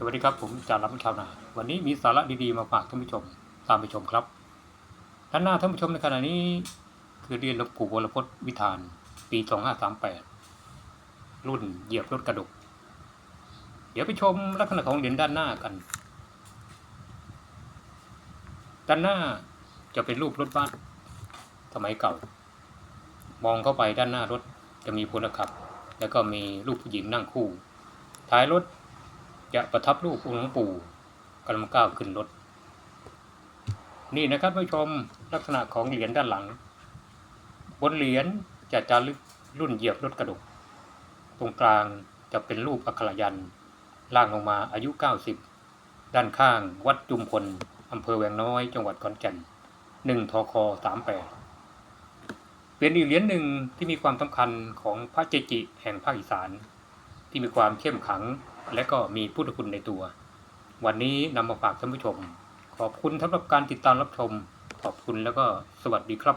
สวัสดีครับผมจารับชาวนาวันนี้มีสาระดีๆมาฝากท่านผู้ชมตามไปชมครับด้านหน้าท่านผู้ชมในขณะนี้ คือเรียนหลวงปู่วรพจน์วิธาน ปี 2538 รุ่นเหยียบรถกระดก เดี๋ยวไปชมลักษณะของเหรียญด้านหน้ากัน ด้านหน้าจะเป็นรูปรถบัสสมัยเก่า มองเข้าไปด้านหน้า รถจะมีพลขับ แล้วก็มีรูปผู้หญิงนั่งคู่ ท้ายรถ จะประทับรูปองค์หลวงปู่กำลังก้าวขึ้นรถ นี่นะครับผู้ชมลักษณะของเหรียญด้านหลัง บนเหรียญจะจารึกรุ่นเหยียบรถกระดก ตรงกลางจะเป็นรูปอักขระยันล่างลงมาอายุ 90 ด้านข้างวัดจุมพลอำเภอแวงน้อย จังหวัดขอนแก่น1ทค38เป็นอีกเหรียญหนึ่งที่มีความสำคัญของพระเจจิแห่งภาคอีสาน ที่มีความเข้มขัง และก็มีพุทธคุณในตัว วันนี้นำมาฝากท่านผู้ชม ขอบคุณสำหรับการติดตามรับชม ขอบคุณแล้วก็สวัสดีครับ